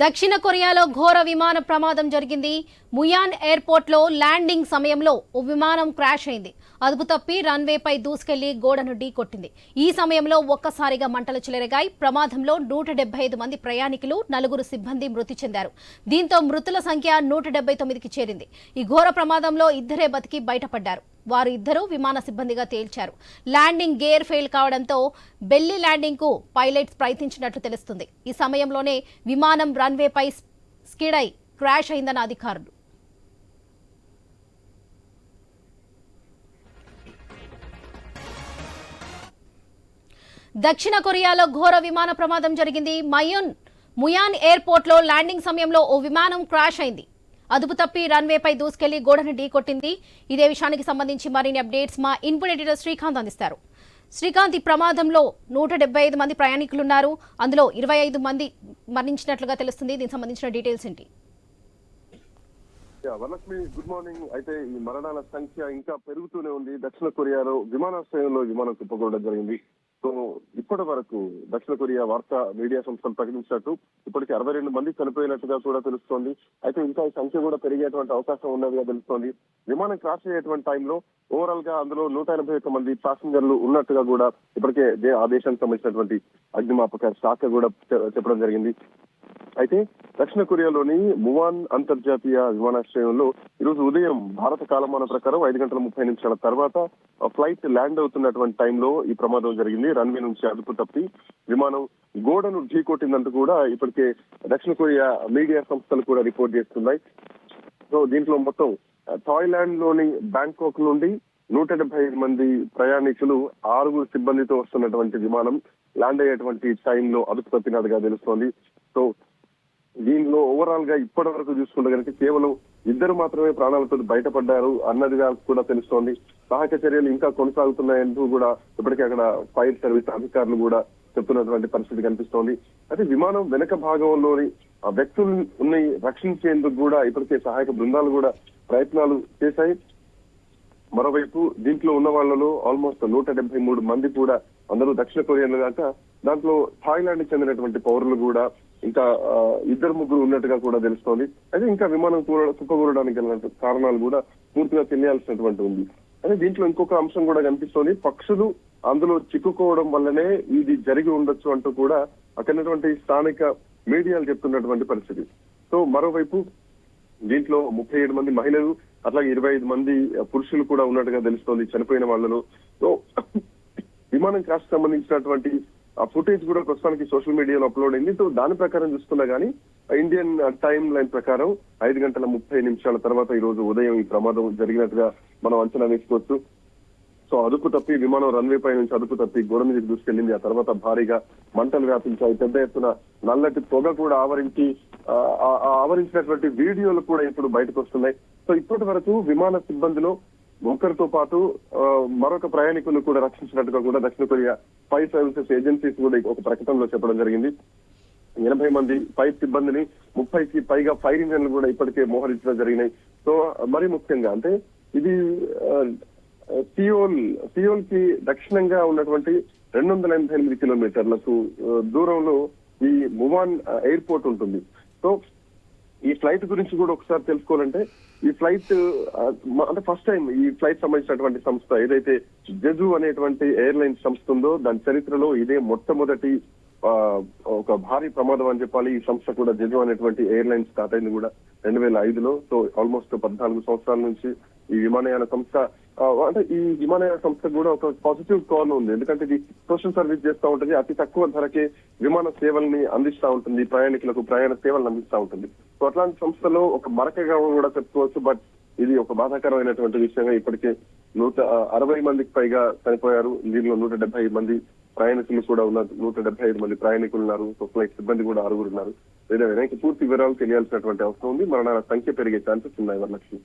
దక్షిణ కొరియాలో ఘోర విమాన ప్రమాదం జరిగింది. ముయాన్ ఎయిర్పోర్ట్లో ల్యాండింగ్ సమయంలో ఓ విమానం క్రాష్ అయింది. అదుపు తప్పి రన్వేపై దూసుకెళ్ళి గోడను ఢీకొట్టింది. ఈ సమయంలో ఒక్కసారిగా మంటలు చెలరగాయి. ప్రమాదంలో నూట ఐదు మంది ప్రయాణికులు నలుగురు సిబ్బంది మృతి చెందారు. దీంతో మృతుల సంఖ్య నూట డెబ్బై తొమ్మిదికి చేరింది. ఈ ఘోర ప్రమాదంలో ఇద్దరే బతికి బయటపడ్డారు. వారు ఇద్దరూ విమాన సిబ్బందిగా తేల్చారు. ల్యాండింగ్ గేర్ ఫెయిల్ కావడంతో బెల్లి ల్యాండింగ్కు పైలట్స్ ప్రయత్నించినట్లు తెలుస్తుంది. ఈ సమయంలోనే విమానం రన్వేపై స్కిడ్ అయి క్రాష్ అయిందన్న అధికారులు. దక్షిణ కొరియాలో ఘోర విమాన ప్రమాదం జరిగింది. మయూన్ ముయాన్ ఎయిర్పోర్ట్లో ల్యాండింగ్ సమయంలో ఓ విమానం క్రాష్ అయింది. అదుపు తప్పి రన్వేపై దూసుకెళ్ళి గోడను ఢీకొట్టింది. ఇదే విషయానికి సంబంధించి మరిన్ని అప్డేట్స్ మా ఇన్పుట్ ఎడిటర్ శ్రీకాంత్ అందిస్తారు. శ్రీకాంత్ ఈ ప్రమాదంలో నూట డెబ్బై ఐదు మంది ప్రయాణికులున్నారు. అందులో ఇరవై ఐదు మంది మరణించినట్లుగా తెలుస్తుంది. దీనికి సంబంధించిన డీటెయిల్స్ ఏంటి? Varalakshmi good morning. అయితే ఈ మరణాల సంఖ్య ఇంకా పెరుగుతూనే ఉంది. దక్షిణ కొరియాలో విమానాశ్రయంలో విమానం కుప్పకూడడం జరిగింది. సో ఇప్పటి వరకు దక్షిణ కొరియా వార్తా మీడియా సంస్థలు ప్రకటించినట్టు ఇప్పటికి అరవై రెండు మంది చనిపోయినట్టుగా కూడా తెలుస్తోంది. అయితే ఇంకా ఈ సంఖ్య కూడా పెరిగేటువంటి అవకాశం ఉన్నదిగా తెలుస్తోంది. విమానం క్రాష్ అయ్యేటువంటి టైంలో ఓవరాల్గా అందులో నూట ఎనభై ఒక్క మంది ప్యాసింజర్లు ఉన్నట్టుగా కూడా ఇప్పటికే దే- ఆ దేశానికి సంబంధించినటువంటి అగ్నిమాపక శాఖ కూడా చెప్పడం జరిగింది. అయితే దక్షిణ కొరియాలోని మువాన్ అంతర్జాతీయ విమానాశ్రయంలో ఈరోజు ఉదయం భారత కాలమాన ప్రకారం ఐదు గంటల ముప్పై నిమిషాల తర్వాత ఫ్లైట్ ల్యాండ్ అవుతున్నటువంటి టైంలో ఈ ప్రమాదం జరిగింది. రన్వే నుంచి అదుపు తప్పి విమానం గోడను ఢీకొట్టిందంటూ కూడా ఇప్పటికే దక్షిణ కొరియా మీడియా సంస్థలు కూడా రిపోర్ట్ చేస్తున్నాయి. సో దీంట్లో మొత్తం థాయిలాండ్లోని బ్యాంకాక్ నుండి నూట డెబ్బై ఐదు మంది ప్రయాణికులు ఆరుగురు సిబ్బందితో వస్తున్నటువంటి విమానం ల్యాండ్ అయ్యేటువంటి టైంలో అదుపు తప్పినట్టుగా తెలుస్తోంది. సో దీనిలో ఓవరాల్గా ఇప్పటి వరకు చూసుకుంటే కనుక కేవలం ఇద్దరు మాత్రమే ప్రాణాలతో బయటపడ్డారు అన్నదిగా కూడా తెలుస్తోంది. సహాయక చర్యలు ఇంకా కొనసాగుతున్నాయంటూ కూడా ఇప్పటికే అక్కడ ఫైర్ సర్వీస్ అధికారులు కూడా చెప్తున్నటువంటి పరిస్థితి కనిపిస్తోంది. అయితే విమానం వెనక భాగంలోని ఆ వ్యక్తుల్ని రక్షించేందుకు కూడా ఇప్పటికే సహాయక బృందాలు కూడా ప్రయత్నాలు చేశాయి. మరోవైపు దీంట్లో ఉన్న వాళ్ళలో ఆల్మోస్ట్ నూట డెబ్బై మూడు మంది కూడా అందరూ దక్షిణ కొరియాలో కాక దాంట్లో థాయిలాండ్కి చెందినటువంటి పౌరులు కూడా ఇంకా ఇద్దరు ముగ్గురు ఉన్నట్టుగా కూడా తెలుస్తోంది. అయితే ఇంకా విమానం కూర కుప్పకూరడానికి కారణాలు కూడా పూర్తిగా తెలియాల్సినటువంటి ఉంది. అయితే దీంట్లో ఇంకొక అంశం కూడా కనిపిస్తోంది. పక్షులు అందులో చిక్కుకోవడం వల్లనే ఇది జరిగి ఉండొచ్చు అంటూ కూడా అక్కడటువంటి స్థానిక మీడియాలు చెప్తున్నటువంటి పరిస్థితి. సో మరోవైపు దీంట్లో ముప్పై ఏడు మంది మహిళలు అట్లాగే ఇరవై ఐదు మంది పురుషులు కూడా ఉన్నట్టుగా తెలుస్తోంది చనిపోయిన వాళ్ళలో. సో విమానం క్రాష్ సంబంధించినటువంటి ఆ ఫుటేజ్ కూడా ప్రస్తుతానికి సోషల్ మీడియాలో అప్లోడ్ అయింది. సో దాని ప్రకారం చూస్తున్నా గానీ ఇండియన్ టైం లైన్ ప్రకారం ఐదు గంటల ముప్పై నిమిషాల తర్వాత ఈ రోజు ఉదయం ఈ ప్రమాదం జరిగినట్టుగా మనం అంచనా వేసుకోవచ్చు. సో అదుపు తప్పి విమానం రన్వే పై నుంచి అదుపు తప్పి గోడ మీదకి దూసుకెళ్ళింది ఆ తర్వాత భారీగా మంటలు వ్యాపించాయి. పెద్ద ఎత్తున నల్లటి పొగ కూడా ఆవరించి ఆ ఆవరించినటువంటి వీడియోలు కూడా ఇప్పుడు బయటకు వస్తున్నాయి. సో ఇప్పటి వరకు విమాన సిబ్బందిలో ఒకరితో పాటు మరొక ప్రయాణికులు కూడా రక్షించినట్టుగా కూడా దక్షిణ కొరియా ఫైర్ సర్వీసెస్ ఏజెన్సీస్ కూడా ఒక ప్రకటనలో చెప్పడం జరిగింది. ఎనభై మంది ఫైర్ సిబ్బందిని ముప్పైకి పైగా ఫైర్ ఇంజన్లు కూడా ఇప్పటికే మోహరించడం జరిగినాయి. సో మరి ముఖ్యంగా అంటే ఇది సియోల్ సియోల్కి దక్షిణంగా ఉన్నటువంటి రెండు వందల ఎనభై ఎనిమిది కిలోమీటర్లకు దూరంలో ఈ మువాన్ ఎయిర్పోర్ట్ ఉంటుంది. సో ఈ ఫ్లైట్ గురించి కూడా ఒకసారి తెలుసుకోవాలంటే ఈ ఫ్లైట్ అంటే ఫస్ట్ టైం ఈ ఫ్లైట్ సంబంధించినటువంటి సంస్థ ఏదైతే జెజు అనేటువంటి ఎయిర్లైన్స్ సంస్థ ఉందో దాని చరిత్రలో ఇదే మొట్టమొదటి ఆ, ఒక భారీ ప్రమాదం అని చెప్పాలి. ఈ సంస్థ కూడా జెజు అనేటువంటి ఎయిర్లైన్స్ స్టార్ట్ అయింది కూడా రెండు వేల ఐదులో. సో ఆల్మోస్ట్ పద్నాలుగు సంవత్సరాల నుంచి ఈ విమానయాన సంస్థ అంటే ఈ విమానయాన సంస్థ కూడా ఒక పాజిటివ్ కాల్ ఉంది. ఎందుకంటే ఇది సోషల్ సర్వీస్ చేస్తూ ఉంటుంది. అతి తక్కువ ధరకే విమాన సేవల్ని అందిస్తూ ఉంటుంది. ప్రయాణికులకు ప్రయాణ సేవలను అందిస్తూ ఉంటుంది. సో అట్లాంటి సంస్థలో ఒక మరకగా కూడా చెప్పుకోవచ్చు. బట్ ఇది ఒక బాధాకరమైనటువంటి విషయంగా ఇప్పటికే నూట అరవై మందికి పైగా చనిపోయారు. దీనిలో నూట డెబ్బై మంది ప్రయాణికులు కూడా ఉన్నారు. నూట డెబ్బై ఐదు మంది ప్రయాణికులు ఉన్నారు. సో ఫ్లైట్ సిబ్బంది కూడా ఆరుగురు ఉన్నారు. ఏదైనా పూర్తి వివరాలు తెలియాల్సినటువంటి అవసరం ఉంది. మరణాల సంఖ్య పెరిగే ఛాన్సెస్ ఉన్నాయి వరలక్ష్మి.